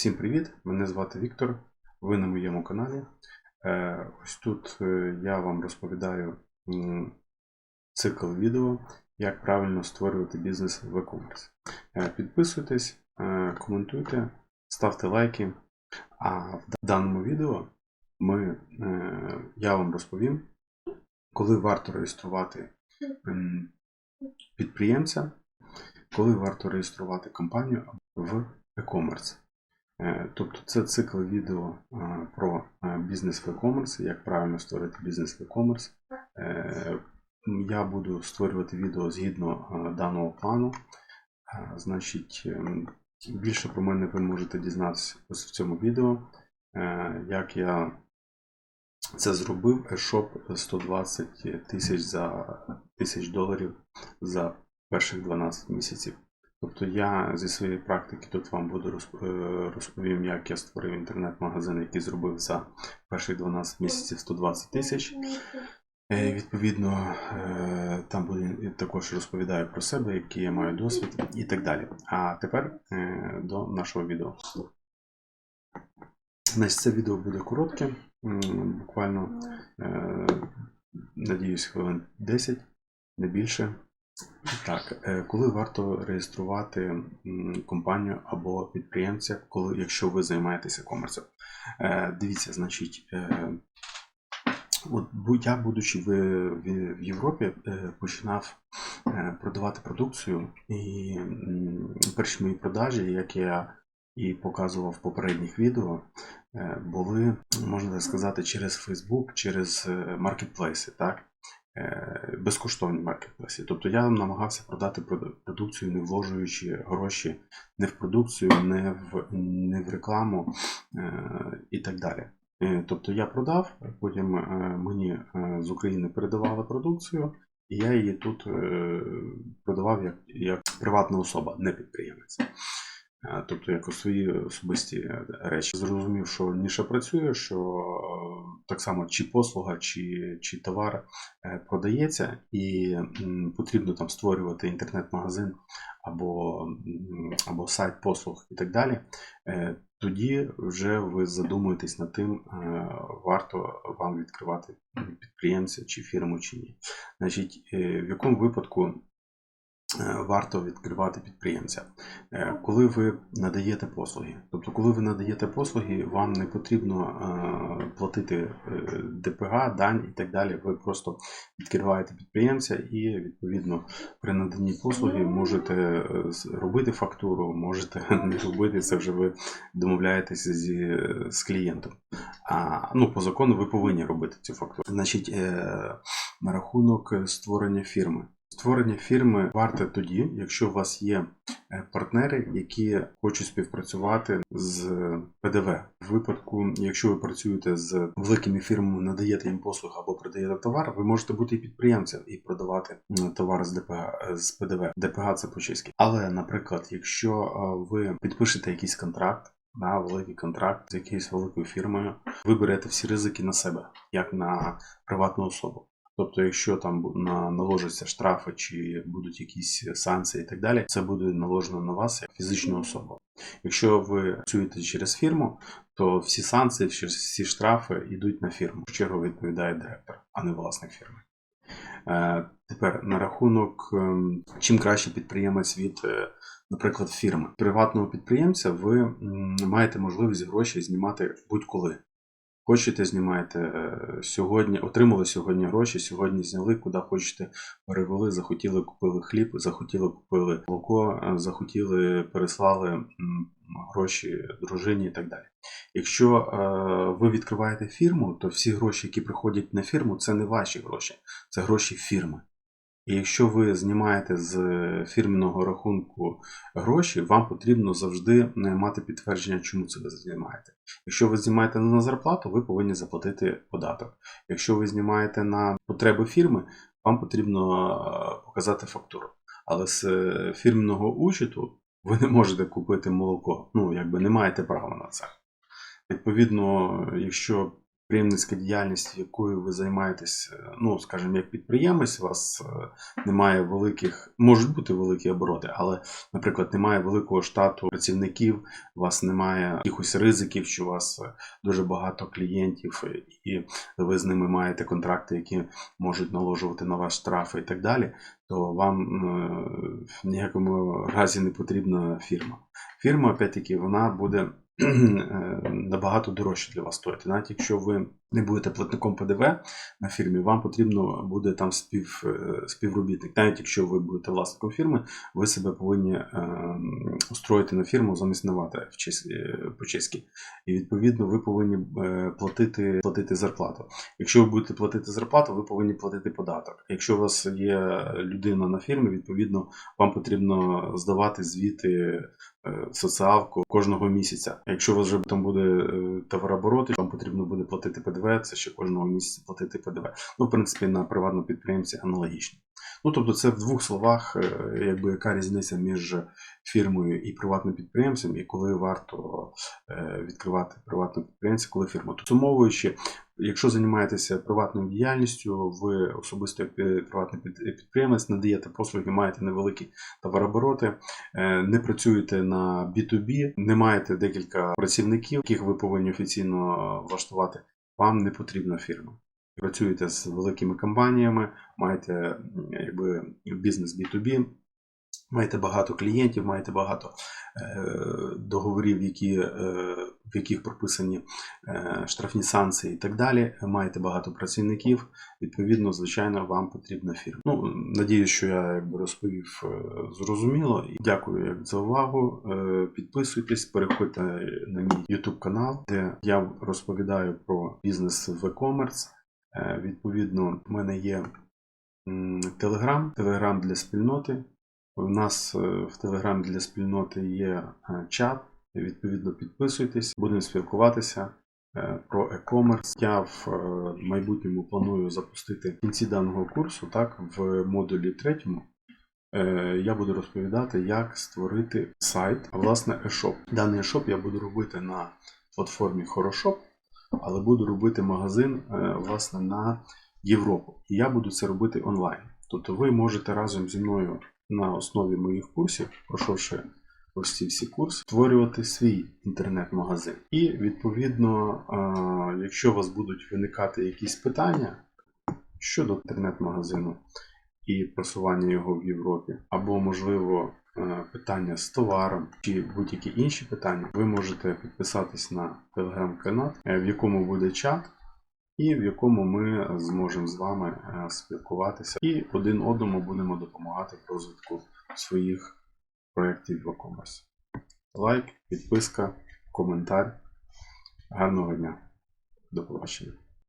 Всім привіт! Мене звати Віктор. Ви на моєму каналі. Е, Ось тут е, я вам розповідаю цикл відео, як правильно створювати бізнес в e-commerce. Е, Підписуйтесь, коментуйте, ставте лайки. А в даному відео ми, я вам розповім, коли варто реєструвати підприємця, коли варто реєструвати компанію в e-commerce. Е, Тобто це цикл відео е, про е, бізнес в e-commerce, як правильно створити бізнес в e-commerce. Я буду створювати відео згідно даного плану. Значить, більше про мене ви можете дізнатися ось в цьому відео, як я це зробив. eShop 120 тисяч за тисяч доларів за перших 12 місяців. Тобто я зі своєї практики тут вам буду е, розповім, як я створив інтернет-магазин, який зробив за перших 12 місяців 120 тисяч. Е, Відповідно, е, там буде також розповідаю про себе, який я маю досвід і так далі. А тепер до нашого відео. Значить, це відео буде коротке, буквально, надіюсь, хвилин 10, не більше. Так, е, коли варто реєструвати компанію або підприємця, коли, якщо ви займаєтеся комерцем? Е, Дивіться, значить, е, от я, будучи в, Європі, починав продавати продукцію, і перші мої продажі, як я і показував в попередніх відео, були, можна так сказати, через Facebook, через маркетплейси? Е, безкоштовні маркетплейси. Тобто я намагався продати продукцію, не вложуючи гроші не в продукцію, не в, не в рекламу е, і так далі. Е, Тобто я продав, потім мені з України передавали продукцію, і я її тут продавав як, як приватна особа, не підприємець. Тобто як у свої особисті речі. Зрозумів, що ніша працює, що так само чи послуга, чи, чи товар е, продається, і потрібно там створювати інтернет-магазин або, або сайт послуг і так далі. Е, Тоді вже ви задумуєтесь над тим, е, варто вам відкривати підприємця чи фірму чи ні. Значить, в якому випадку варто відкривати підприємця? Е, Коли ви надаєте послуги. Тобто, коли ви надаєте послуги, вам не потрібно е, платити е, ДПГ, дань і так далі. Ви просто відкриваєте підприємця і, відповідно, при наданні послуги можете е, робити фактуру, можете не робити, це вже ви домовляєтеся зі, з клієнтом. А, ну, по закону ви повинні робити цю фактуру. Значить, е, на рахунок е, створення фірми. Створення фірми варте тоді, якщо у вас є е, партнери, які хочуть співпрацювати з ПДВ. В випадку, якщо ви працюєте з великими фірмами, надаєте їм послуги або продаєте товар, ви можете бути і підприємцем і продавати товар з ДПГ е, з ПДВ. ДПГ це по-чеськи. Але, наприклад, якщо е, ви підпишете якийсь контракт. На великий контракт з якоюсь великою фірмою, ви берете всі ризики на себе, як на приватну особу. Тобто, якщо там наложаться штрафи чи будуть якісь санкції і так далі, це буде наложено на вас як фізичну особу. Якщо ви працюєте через фірму, то всі санкції, всі- штрафи йдуть на фірму. В чергу відповідає директор, а не власник фірми. Е, Тепер на рахунок, ем, чим краще підприємець від, е, наприклад, фірми. Приватного підприємця ви маєте можливість гроші знімати будь-коли. Хочете, знімаєте е, сьогодні, отримали сьогодні гроші, сьогодні зняли, куди хочете, перевели, захотіли, купили хліб, захотіли, купили молоко, е, захотіли, переслали гроші дружині і так далі. Якщо е, ви відкриваєте фірму, то всі гроші, які приходять на фірму, це не ваші гроші, це гроші фірми. І якщо ви знімаєте з фірменного рахунку гроші, вам потрібно завжди е, мати підтвердження, чому це ви знімаєте. Якщо ви знімаєте на зарплату, ви повинні заплатити податок. Якщо ви знімаєте на потреби фірми, вам потрібно е, показати фактуру. Але з е, фірменного учету ви не можете купити молоко. Ну, якби не маєте права на це. Відповідно, якщо підприємницька діяльність, якою ви займаєтесь, е, ну, скажімо, як підприємець, у вас е, немає великих, можуть бути великі обороти, але, наприклад, немає великого штату працівників, у вас немає якихось ризиків, що у вас е, дуже багато клієнтів, і ви з ними маєте контракти, які можуть наложувати на вас штрафи і так далі, то вам в ніякому разі не потрібна фірма. Фірма, опять-таки, вона буде набагато дорожче для вас стоїти. Навіть якщо ви не будете платником ПДВ на фірмі, вам потрібно буде там спів, е, співробітник. Навіть якщо ви будете власником фірми, ви себе повинні е, устроїти на фірму замість честь, е, по-чеськи. І відповідно ви повинні е, платити, платити зарплату. Якщо ви будете платити зарплату, ви повинні платити податок. Якщо у вас є людина на фірмі, відповідно вам потрібно здавати звіти соціалку кожного місяця. Якщо у вас вже там буде товарооборот, вам потрібно буде платити ПДВ, це ще кожного місяця платити ПДВ. Ну, в принципі, на приватному підприємці аналогічно. Ну, тобто, це в двох словах, е, якби яка різниця між фірмою і приватним підприємцем, і коли варто е, відкривати приватне підприємця, коли фірма. Підсумовуючи, якщо займаєтеся приватною діяльністю, ви особисто як приватний підприємець надаєте послуги, маєте невеликі товарообороти, е, не працюєте на B2B, не маєте декілька працівників, яких ви повинні офіційно влаштувати, вам не потрібна фірма. Працюєте з великими компаніями, маєте якби бізнес B2B, маєте багато клієнтів, маєте багато е, договорів, які, е, в яких прописані е, штрафні санкції і так далі. Маєте багато працівників. Відповідно, звичайно, вам потрібна фірма. Ну, надіюсь, що я якби розповів зрозуміло. Дякую як за увагу. Підписуйтесь, переходьте на мій YouTube канал, де я розповідаю про бізнес в e-commerce. Відповідно, в мене є м, Telegram, Telegram для спільноти. У нас е, в Telegram для спільноти є е, чат. Відповідно, підписуйтесь, будемо спілкуватися е, про e-commerce. Я в майбутньому планую запустити в кінці даного курсу, так, в модулі третьому. е, Я буду розповідати, як створити сайт, а власне e-shop. Даний e-shop я буду робити на платформі Хорошоп, але буду робити магазин власне на Європу. І я буду це робити онлайн. Тобто ви можете разом зі мною на основі моїх курсів, пройшовши ось ці всі курси, створювати свій інтернет-магазин. І відповідно, якщо у вас будуть виникати якісь питання щодо інтернет-магазину і просування його в Європі, або, можливо, е, питання з товаром чи будь-які інші питання, ви можете підписатись на телеграм-канал, е, в якому буде чат і в якому ми зможемо з вами е, спілкуватися і один одному будемо допомагати в розвитку своїх проєктів в e-commerce. Лайк, підписка, коментар. Гарного дня. До побачення.